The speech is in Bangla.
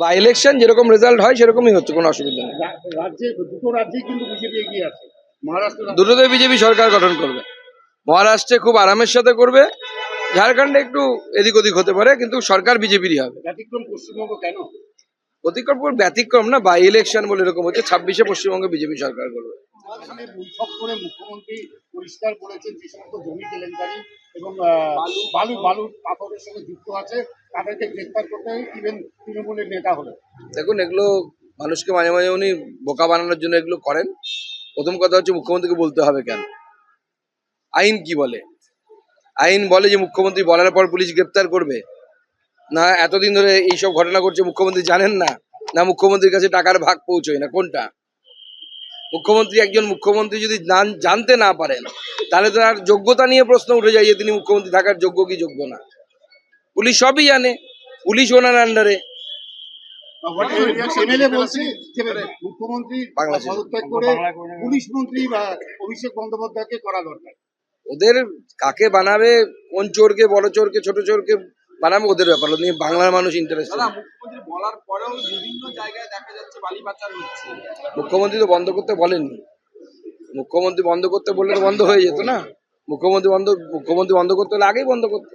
বা ইলেকশন যেরকম রেজাল্ট হয় সেরকমই হচ্ছে কোনো অসুবিধা নেই। দুটোতে বিজেপি সরকার গঠন করবে। মহারাষ্ট্রে খুব আরামের সাথে করবে ঝাড়খণ্ডে একটু এদিক ওদিক হতে পারে কিন্তু সরকার বিজেপিরই হবে। ব্যতিক্রম পশ্চিমবঙ্গ কেন? অতিক্রম করে ব্যতিক্রম না বাই ইলেকশন বলে এরকম হচ্ছে ছাব্বিশে পশ্চিমবঙ্গে বিজেপি সরকার করবে। বৈঠক করে মুখ্যমন্ত্রী পরিষ্কার করেছেন যে সমস্ত জমি কেলেঙ্কারি এবং বালু। বালু পাথরের সঙ্গে যুক্ত আছে তাদেরকে গ্রেফতার করতে ইভেন তৃণমূলের নেতা হলে দেখুন এগুলো মানুষকে মাঝে মাঝে উনি বোকা বানানোর জন্য এগুলো করেন। প্রথম কথা হচ্ছে মুখ্যমন্ত্রীকে বলতে হবে কেন? আইন কি বলে? আইন বলে যে মুখ্যমন্ত্রী বলার পর পুলিশ গ্রেপ্তার করবে। না এতদিন ধরে এইসব ঘটনা করছে মুখ্যমন্ত্রী জানেন না। না মুখ্যমন্ত্রীর কাছে টাকার ভাগ পৌঁছয় না কোনটা? মুখ্যমন্ত্রী একজন মুখ্যমন্ত্রী যদি জানতে না পারেন তাহলে তার যোগ্যতা নিয়ে প্রশ্ন উঠে যায় যে তিনি মুখ্যমন্ত্রী থাকার যোগ্য কি যোগ্য না। পুলিশ সবই জানে পুলিশ ওনার আন্ডারে। মুখ্যমন্ত্রী পুলিশ মন্ত্রী বা অভিষেক বন্দ্যোপাধ্যায়কে করা দরকার। ওদের কাকে বানাবে কোন চোরকে বড় চোরকে ছোট চোরকে বানাবে ওদের ব্যাপার নিয়ে। বাংলার মানুষ ইন্টারেস্ট বলার পরেও বিভিন্ন জায়গায় দেখা যাচ্ছে বালি পাচার হচ্ছে। মুখ্যমন্ত্রী তো বন্ধ করতে বলেননি। মুখ্যমন্ত্রী বন্ধ করতে বললে বন্ধ হয়ে যেত না। মুখ্যমন্ত্রী বন্ধ মুখ্যমন্ত্রী বন্ধ করতে হলে আগেই বন্ধ করতে।